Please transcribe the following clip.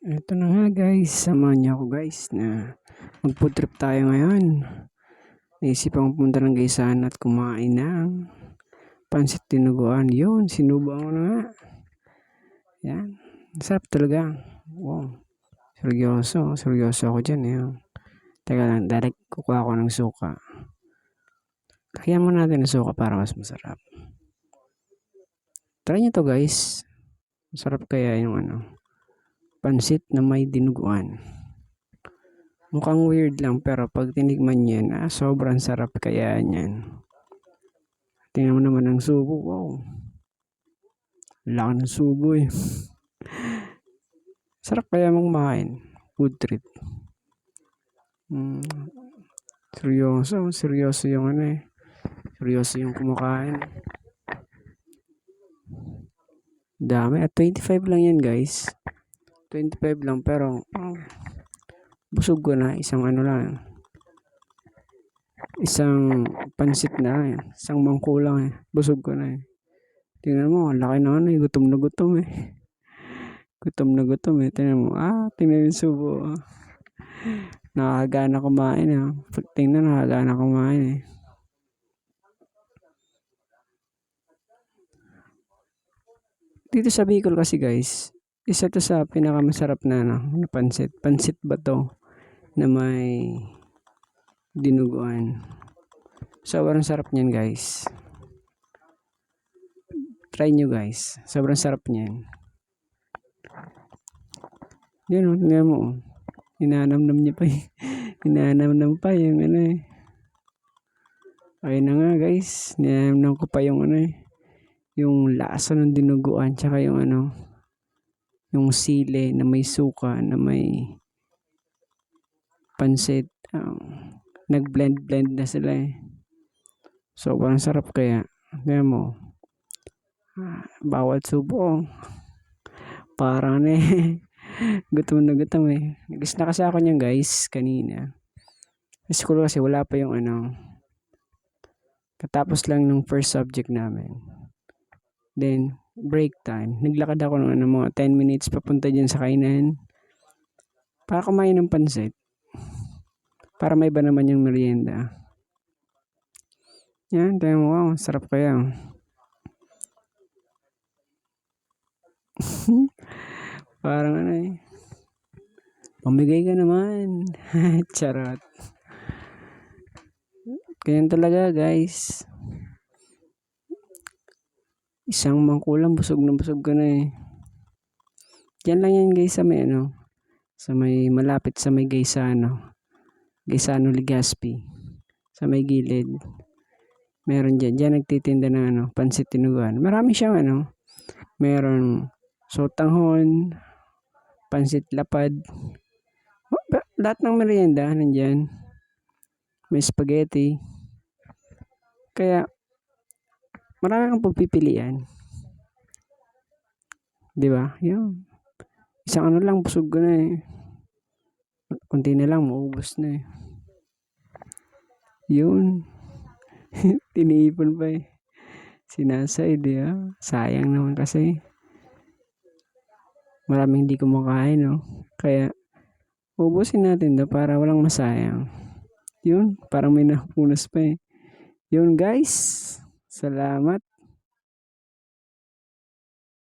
Eto na nga guys, samahan niyo ako guys na mag-food trip tayo ngayon. Naisip akong pumunta ng Gaysan at kumain ng pansit tinuguan. Yun, sinubuan ko na nga. Yan, sarap talaga. Wow, seryoso, seryoso ako dyan. Eh. Teka lang, direct kukuha ko ng suka. Kaya mo natin ng suka para mas masarap. Try nyo to guys. Masarap kaya yung ano, pansit na may dinuguan. Mukhang weird lang pero pag tinikman nyo yan, ah, sobrang sarap kaya yan. Tingnan mo naman ang subo. Wow. Laki ng subo eh. sarap kaya mong makain. Food trip. Mm, seryoso. Seryoso yung ano eh. Seryoso yung kumakain. Dami. At 25 lang yan guys. 25 lang pero oh, busog ko na. Isang ano lang isang pansit na eh. isang mangko lang eh. Busog ko na eh. Tingnan mo laki na ano eh. Gutom na gutom eh. Gutom na gutom eh. Tingnan mo ah tingnan yung subo ah. nakakagana kumain eh pag tingnan nakakagana kumain eh. Dito sa Bicol kasi guys isa to sa pinakamasarap na ano, na pansit. Pansit ba to na may dinuguan. Sobrang sarap niyan guys. Try nyo guys. Sobrang sarap niyan. Yan o, tingnan mo. oh. Hinanamnam niya pa eh. Hinanamnam pa yung ano eh. Ayun na nga guys. Hinanamnam ko pa yung ano eh. Yung lasa ng dinuguan. Tsaka yung ano yung sile na may suka na may pansit um, nag-blend blend na sila eh. So parang sarap kaya. Kaya mo. Ah, bawal subo parang eh. Gutom na gutom eh. Nagis na kasi ako niyan guys kanina. Sa school kasi wala pa yung ano. Katapos lang ng first subject namin. Then break time. Naglakad ako ng ano, mga 10 minutes papunta dyan sa kainan. Para kumain ng pansit. Para may iba naman yung merienda. Yan, tayo mo, wow, sarap kaya. Parang ano eh. Pamigay ka naman. Charot. Ganyan talaga guys. Isang mangkulang busog na busog ka na eh. Diyan lang yan guys sa may ano. Sa may malapit sa may Gaisano. Gaisano Legazpi. Sa may gilid. Meron dyan. Diyan nagtitinda ng ano, pansit tinuguan. Marami siyang ano. Meron sotanghon, pansit lapad. Oh, lahat ng merienda nandyan. May spaghetti. Kaya marami kang pagpipilian. 'Di ba? Yun. Isang ano lang busog ko na eh. Kunti na lang maubos na eh. Yun. Tiniipon pa eh. Sinasay, di ba? Sayang naman kasi. Maraming hindi kumakain, no? Kaya, ubusin natin to para walang masayang. Yun, parang may napunas pa eh. Yun guys, salamat.